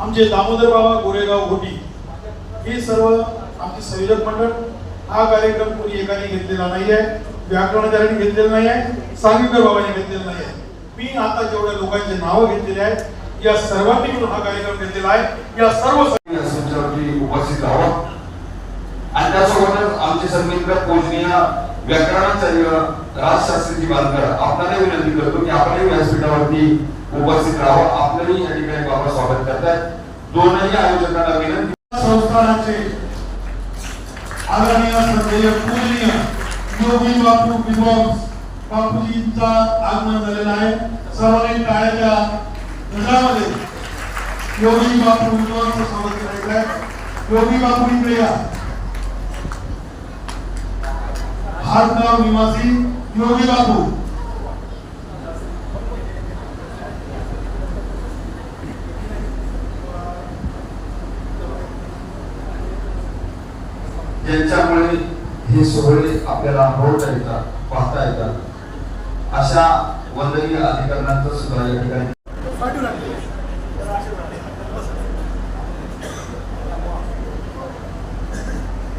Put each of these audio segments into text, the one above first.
आमचे दामोदर बाबा गोरेगाव घोटी हे सर्व आमचे संयोजक मंडळ हा कार्यक्रम कोणी एकाने घेतलेला नाही आहे व्याकरणाचार्यांनी घेतलेला नाही आहे सांगीकर बाबांनी घेतलेला नाही आहे मी आता जेवढ्या लोकांचे नावं घेतलेले आहेत या सर्वांनी मिळून हा कार्यक्रम घेतलेला आहे. या सर्व उपस्थित राहावं आणि त्यासोबतच आमचे सन्मित्र पूजनीय व्याकरणाचार्य राजशास्त्रीजी बांधकर आपणाला विनंती करतो की आपणही व्यासपीठावरती उपस्थित राहावं आपलंही या ठिकाणी बाबा स्वागत करतायत दोनही आयोजकांना विनंती संस्थानाचे आदरणीय श्रद्धेय पूजनीय योगी बापू विद्वांस बापूजींचा आगमन झालेला आहे सर्वांनी टाळ्याच्या गजरामध्ये योगी बापू विद्वांस स्वागत करायचं आहे योगी बापू इकडे या हातगाव निवासी योगी बापू। ज्यांच्यामुळे हे सोहळे आपल्याला अनुभवता येतात पाहता येतात. अशा वंदनीय अधिकरणांचं सुद्धा या ठिकाणी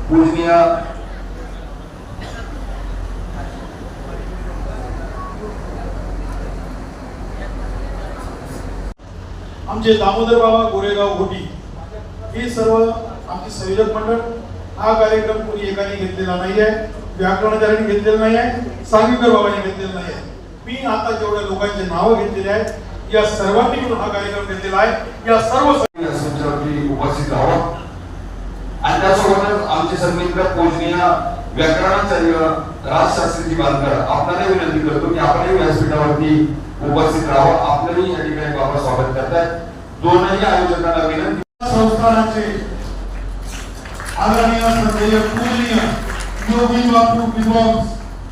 पूजनीय आमचे दामोदर बाबा गोरेगाव घोटी हे सर्व आमचे संयोजक मंडळ हा कार्यक्रम कोणी एकाने घेतलेला नाही आहे व्याकरणाचार्यांनी घेतलेला नाही आहे सांगीकर बाबांनी घेतलेला नाही आहे मी आता जेवढ्या लोकांचे नावं घेतलेले आहेत या सर्वांनी मिळून हा कार्यक्रम घेतलेला आहे. या सर्व उपस्थित राहावं आणि त्यासोबतच आमचे सन्मित्र पूजनीय व्याकरणाचार्य राजशास्त्रीजी बांधकर आपल्याला विनंती करतो की आपणही व्यासपीठावरती उपस्थित राहावं. आपलंही या ठिकाणी बाबा स्वागत करतायत. दोनही आयोजकांना विनंती संस्थानाचे आदरणीय श्रद्धेय पूजनीय योगी बापू विद्वांस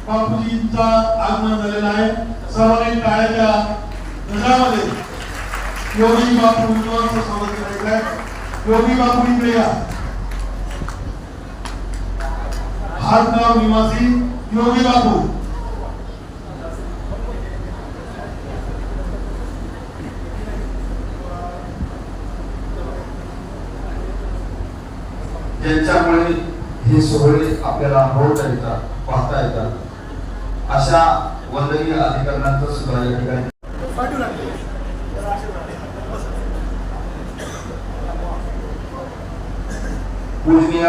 बापूजींचा आगमन झालेला आहे. सर्वांनी टाळ्याच्या गजरामध्ये योगी बापू विद्वांस स्वागत करायचं आहे. योगी बापू इकडे या. हातगाव निवासी योगी बापू. ज्यांच्यामुळे हे सोहळे आपल्याला अनुभवता येतात पाहता येतात. अशा वंदनीय अधिकरणांचं सुद्धा या ठिकाणी पूजनीय